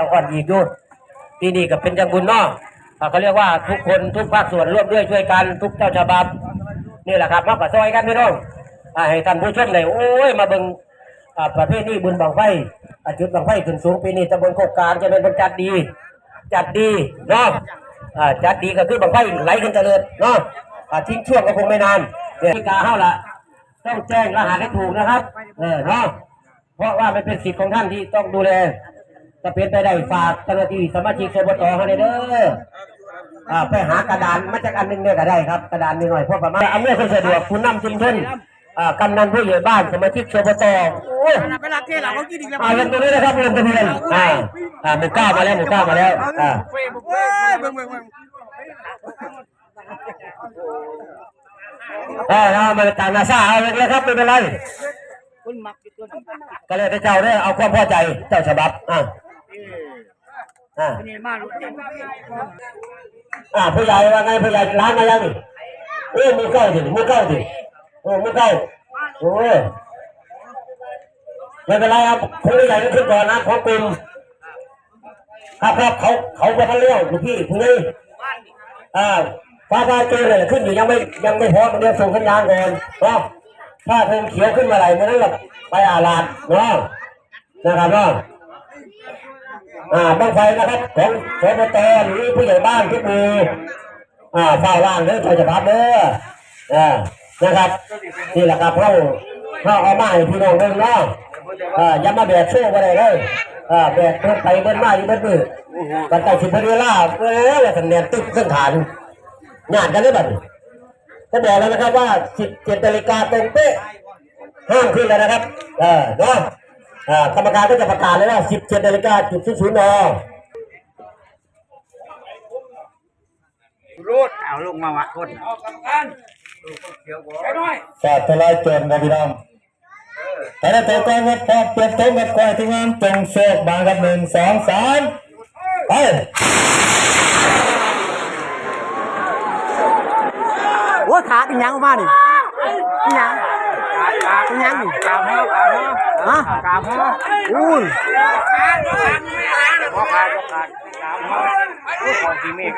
าอ่อนอีกอยู่ปีนี้ก็เป็นจังบุญนาะอ่าเขาเรียกว่าทุกคนทุกภาคส่วนร่วมด้วยช่วยกันทุกเจ้าฉบับนี่แหละครับมาปัซอยกันพี่น้องให้ท่านผู้ชมได้โอ้ยมาเบิ่งประเภทนี้บุญบังไฟอาจุดบังไฟขึ้นสูงปีนี้ตำบลโคกกางจะเป็นบรรจัดดี จัดดีเนาะอ่าจัดดีก็คือบังไฟไหลขึ้นเจริญเนาะอ่าทิ้งช่วงก็คงไม่นานเนี่ยกาเฮาละต้องแจ้งรหัสให้ถูกนะครับ เออเนาะเพราะว่ามันเป็นสิทธิ์ของท่านที่ต้องดูแล จะเป็นไปได้ฝากเจ้าหน้าที่สมาชิกสบตเขาเลยเด้ออ่าไปหากระดานมาจากอันหนึงเนี่ยก็ได้ครับกระดานนิดหน่อยเพราะประมาณอำนวยความสะดวกผู้นำชุมชนอ่ากำนันผู้ใหญ่บ้านสมาชิกสบตโอ้ยไปรักเทศเราเขากินอีกแล้วอ่าเริ่มตรงนี้นะครับเริ่มตรงนี้เลยอ่าอ่าหมู่เก้ามาแล้วหมู่เก้ามาแล้วอ่าเว้ยเบิ่งเบิ่งเบิ่งอ่าเอามาต่างนาซาเอาเลยครับไม่เป็นไรคุณมักอยู่ตัวนี้ก็เลยแต่เจ้าเนี่ยเอาความพอใจเจ้าฉบับอ่า อ่าเต็มอ่าผู้ใหญ่ว่าไงผู้ใหญ่ร้านมายังนี่เอ้ยมือเก้าดิมือเก้าดิโอ้มือเก้าโอ้ยไม่เป็นไรครับผู้ใหญ่ก็ขึ้นก่อนนะเของกลุ่มครับครับเขาเขาไปทันเลี้ยวอยู่พี่ผู้นี้อ่าฟ้าฟ้าเจอเลยขึ้นอยู่ยังไม่ยังไม่พร้อมเดี๋ยวส่งสัญญาณก่อนเนาะถ้าธงเขียวขึ้นมาไหร่เมื่อนั้นแหละไปอาลาดเนาะนะครับเนาะ อ่าบ้างไฟนะครับของของอบตหรือผู้ใหญ่บ้านทุกมืออ่าเฝ้าว่างเด้อชาวจังหวัดเด้ออ่านะครับนี่แหละครับเขาเขาเอามาให้พี่น้องเบิ่งเนาะอ่าอย่ามาแบกโซ่ก็ได้เลยอ่าแบกเพิ่นไปเบิ่นมาอยู่เบิ่นมือกันแต่สิเพิ่นเวลาเออว่าสันแนนตึกเครื่องฐานงานกันได้บัดนี้ก็บอกแล้วนะครับว่า17นาฬิกาตรงเป๊ะห้ามขึ้นแล้วนะครับ เออเนาะ กรรมการก็จะประกาศเลยว่า17นาฬิกาจุดศูนย์นรูดเอาลงมาวะคนเอากำกันไปหน่อยแปดทลายโจรครับพี่น้องแต่ละตัวกองครับพอเปลี่ยนตัวกับควายที่งานจงโชคบางกับหนึ่งสองสามไปโอ้ขาเป็นยังออกมานี่เป็นยังเป็นยังนี่ กาบเฮากาบเฮาฮะกาบเฮาอุ้ยบอกขาบอกขากาบเฮาโอ้ของที่เมฆ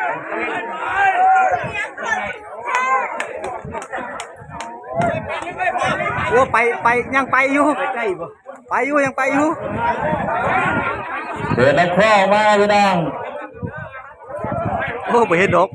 โอ้ไปไปยังไปอยู่ใกล้บ่ไปอยู่ยังไปอยู่เปิดนักข้อมาพี่น้องโอ้ไปเห็นดอก